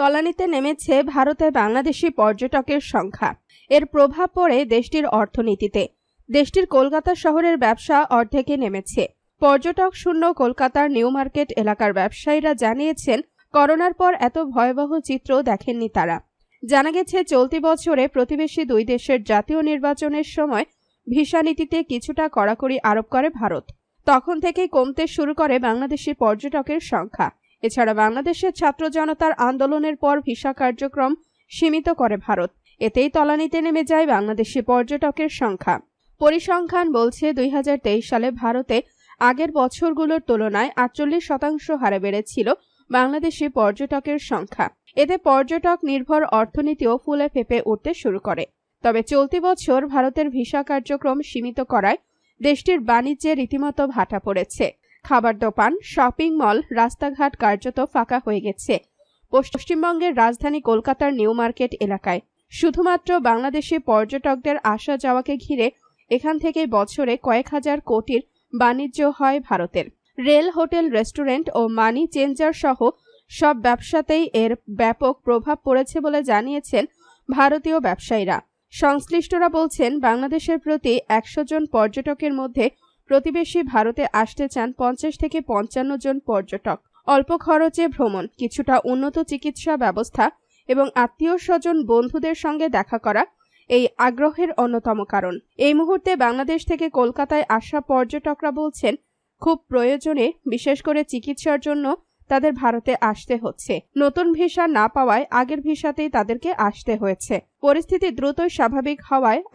তলানিতে নেমেছে ভারতে বাংলাদেশি পর্যটকের সংখ্যা। এর প্রভাব পড়ে দেশটির অর্থনীতিতে। দেশটির কলকাতা শহরের ব্যবসা অর্ধেকে নেমেছে। পর্যটক শূন্য কলকাতার নিউ মার্কেট এলাকার ব্যবসায়ীরা জানিয়েছেন, করোনার পর এত ভয়াবহ চিত্র দেখেননি তারা। জানা গেছে, চলতি বছরে প্রতিবেশী দুই দেশের জাতীয় নির্বাচনের সময় ভিসা নীতিতে কিছুটা কড়াকড়ি আরোপ করে ভারত। তখন থেকেই কমতে শুরু করে বাংলাদেশি পর্যটকের সংখ্যা। এছাড়া বাংলাদেশের ছাত্র জনতার আন্দোলনের পর ভিসা কার্যক্রম সীমিত করে ভারত। এতেই তলানিতে নেমে যায় বাংলাদেশি পর্যটকের সংখ্যা। পরিসংখ্যান বলছে, দুই হাজার তেইশ সালে ভারতে আগের বছরগুলোর তুলনায় আটচল্লিশ শতাংশ হারে বেড়েছিল বাংলাদেশি পর্যটকের সংখ্যা। এতে পর্যটক নির্ভর অর্থনীতিও ফুলে ফেপে উঠতে শুরু করে। তবে চলতি বছর ভারতের ভিসা কার্যক্রম সীমিত করায় দেশটির বাণিজ্যে রীতিমতো ভাটা পড়েছে। খাবার দোকান, শপিং মল, রাস্তাঘাট কার্যত ফাঁকা হয়ে গেছে। পশ্চিমবঙ্গের রাজধানী কলকাতার নিউ মার্কেট এলাকায়। শুধুমাত্র বাংলাদেশি পর্যটকদের আসা যাওয়াকে ঘিরে এখান থেকে বছরে কয়েক হাজার কোটির বাণিজ্য হয় ভারতের। রেল, হোটেল, রেস্টুরেন্ট ও মানি চেঞ্জার সহ সব ব্যবসাতেই এর ব্যাপক প্রভাব পড়েছে বলে জানিয়েছেন ভারতীয় ব্যবসায়ীরা। সংশ্লিষ্টরা বলছেন, বাংলাদেশের প্রতি একশো জন পর্যটকের মধ্যে প্রতিবেশী ভারতে আসতে চান পঞ্চাশ থেকে পঞ্চান্ন জন পর্যটক। অল্প খরচে ভ্রমণ, কিছুটা উন্নত চিকিৎসা ব্যবস্থা এবং আত্মীয় স্বজন, বন্ধুদের সঙ্গে দেখা করা এই আগ্রহের অন্যতম কারণ। এই মুহূর্তে বাংলাদেশ থেকে কলকাতায় আসা পর্যটকরা বলছেন, খুব প্রয়োজনে, বিশেষ করে চিকিৎসার জন্য, তাদের ভারতে আসতে হচ্ছে। নতুন ভিসা না পাওয়ায় আগের ভিসাতেই তাদেরকে আসতে হয়েছে। পরিস্থিতি দ্রুতই স্বাভাবিক হওয়ায়